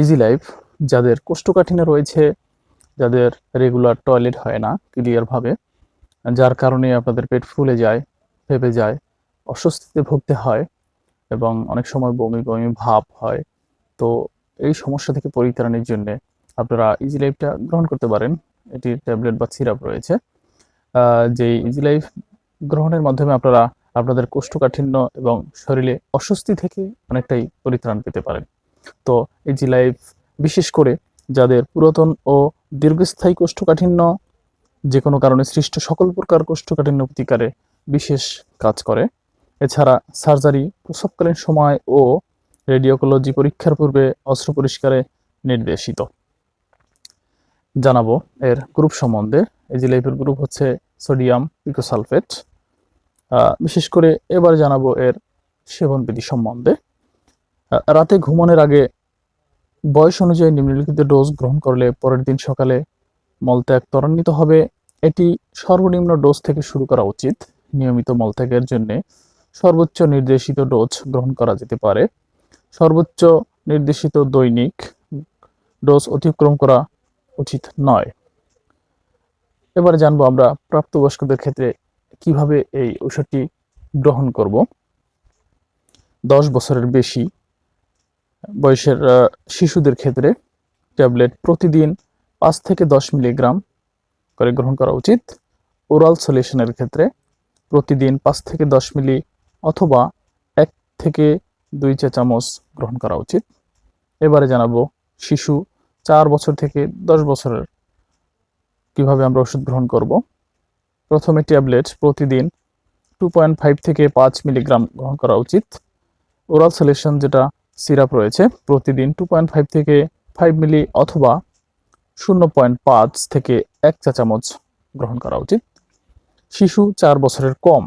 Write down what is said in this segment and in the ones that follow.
Easy life যাদের কোষ্ঠকাঠিন্য রয়েছে, যাদের রেগুলার টয়লেট হয় না ক্লিয়ারভাবে যার কারণে আপনাদের পেট ফুলে যায় ভেপে যায়, অস্বস্তিতে ভুগতে হয় এবং অনেক সময় বমি বমি ভাব হয়। তো এই সমস্যা থেকে পরিত্রাণের জন্যে আপনারা ইজি লাইফটা গ্রহণ করতে পারেন। এটি ট্যাবলেট বা সিরাপ রয়েছে। যে ইজি লাইফ গ্রহণের মাধ্যমে আপনারা আপনাদের কোষ্ঠকাঠিন্য এবং শরীরে অস্বস্তি থেকে অনেকটাই পরিত্রাণ পেতে পারেন। তো ইজি লাইফ বিশেষ করে যাদের পুরাতন ও দীর্ঘস্থায়ী কোষ্ঠকাঠিন্য যে কোনো কারণে সৃষ্ট সকল প্রকার কোষ্ঠকাঠিন্য প্রতিকারে বিশেষ কাজ করে। এছাড়া সার্জারি প্রসবকালীন সময় ও রেডিওকোলজি পরীক্ষার পূর্বে অস্ত্র পরিষ্কারে নির্দেশিত। জানাব এর গ্রুপ সম্বন্ধে। এই যে লাইফের গ্রুপ হচ্ছে সোডিয়াম পিকোসালফেট বিশেষ করে এবার জানাব এর সেবনবিধি সম্বন্ধে। রাতে ঘুমানোর আগে বয়স অনুযায়ী নিম্নলিখিত ডোজ গ্রহণ করলে পরের দিন সকালে মলত্যাগ ত্বরান্বিত হবে। এটি সর্বনিম্ন ডোজ থেকে শুরু করা উচিত। নিয়মিত মলত্যাগের জন্য সর্বোচ্চ নির্দেশিত ডোজ গ্রহণ করা যেতে পারে। সর্বোচ্চ নির্দেশিত দৈনিক ডোজ অতিক্রম করা উচিত নয়। এবারে জানব আমরা প্রাপ্তবয়স্কদের ক্ষেত্রে কীভাবে এই ঔষধটি গ্রহণ করব। দশ বছরের বেশি বয়সের শিশুদের ক্ষেত্রে ট্যাবলেট প্রতিদিন পাঁচ থেকে দশ মিলিগ্রাম করে গ্রহণ করা উচিত। ওরাল সলিউশনের ক্ষেত্রে প্রতিদিন পাঁচ থেকে দশ মিলি অথবা এক থেকে দুই চা চামচ গ্রহণ করা উচিত। এবারে জানাব, শিশু চার বছর থেকে দশ বছরের কীভাবে আমরা ওষুধ গ্রহণ করব? প্রথমে ট্যাবলেট প্রতিদিন টু পয়েন্ট ফাইভ থেকে পাঁচ মিলিগ্রাম গ্রহণ করা উচিত। ওরাল সলিউশন যেটা সিরাপ রয়েছে, প্রতিদিন টু পয়েন্ট ফাইভ থেকে ফাইভ মিলি অথবা শূন্য পয়েন্ট পাঁচ থেকে এক চা চামচ গ্রহণ করা উচিত। শিশু চার বছরের কম,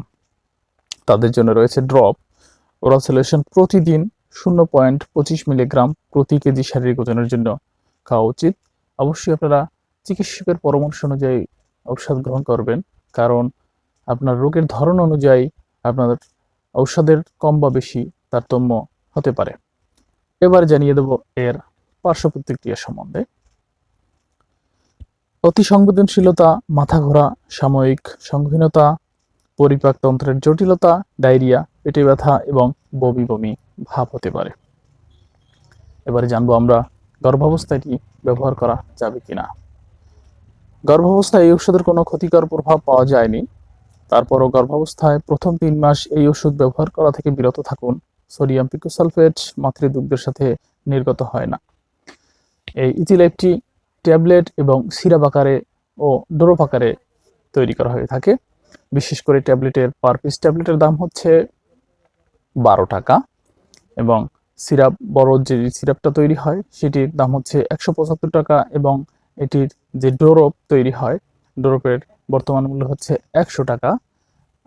তাদের জন্য রয়েছে ড্রপ ওরাল সলিউশন প্রতিদিন শূন্য পয়েন্ট পঁচিশ মিলিগ্রাম প্রতি কেজি শারীরিক ওজনের জন্য খাওয়া উচিত। অবশ্যই আপনারা চিকিৎসকের পরামর্শ অনুযায়ী ঔষধ গ্রহণ করবেন, কারণ আপনার রোগের ধরন অনুযায়ী আপনার ঔষধের কম বা বেশি তারতম্য হতে পারে। এবার জানিয়ে দেব এর পার্শ্ব প্রতিক্রিয়া সম্বন্ধে। অতি সংবেদনশীলতা মাথা ঘোরা সাময়িক সংহীনতা পরিপাকতন্ত্রের জটিলতা, ডায়রিয়া, পেটে ব্যথা এবং বমি বমি ভাব হতে পারে। এবারে জানব আমরা গর্ভাবস্থায় এটি ব্যবহার করা যাবে কিনা। গর্ভাবস্থায় এই ওষুধের কোনো ক্ষতিকর প্রভাব পাওয়া যায়নি। তারপরও গর্ভাবস্থায় প্রথম তিন মাস এই ওষুধ ব্যবহার করা থেকে বিরত থাকুন। সোডিয়াম পিকোসালফেট, মাতৃদুগ্ধের সাথে নির্গত হয় না। এই ইথিলাইফটি ট্যাবলেট এবং সিরাপ আকারে ও ডোরপ আকারে তৈরি করা হয়ে থাকে। বিশেষ করে ট্যাবলেটের পার পিস ট্যাবলেটের দাম হচ্ছে বারো টাকা এবং সিরাপ, বড় যে সিরাপটা তৈরি হয়, সেটির দাম হচ্ছে একশো পঁচাত্তর টাকা এবং এটির যে ডোরপ তৈরি হয় ডোরপের বর্তমান মূল্য হচ্ছে একশো টাকা।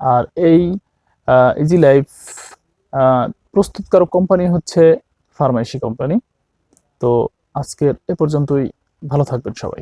আর এই ইজি লাইফ প্রস্তুতকারক কোম্পানি হচ্ছে ফার্মাসি কোম্পানি। তো আজকের এ পর্যন্তই ভালো থাকবেন সবাই।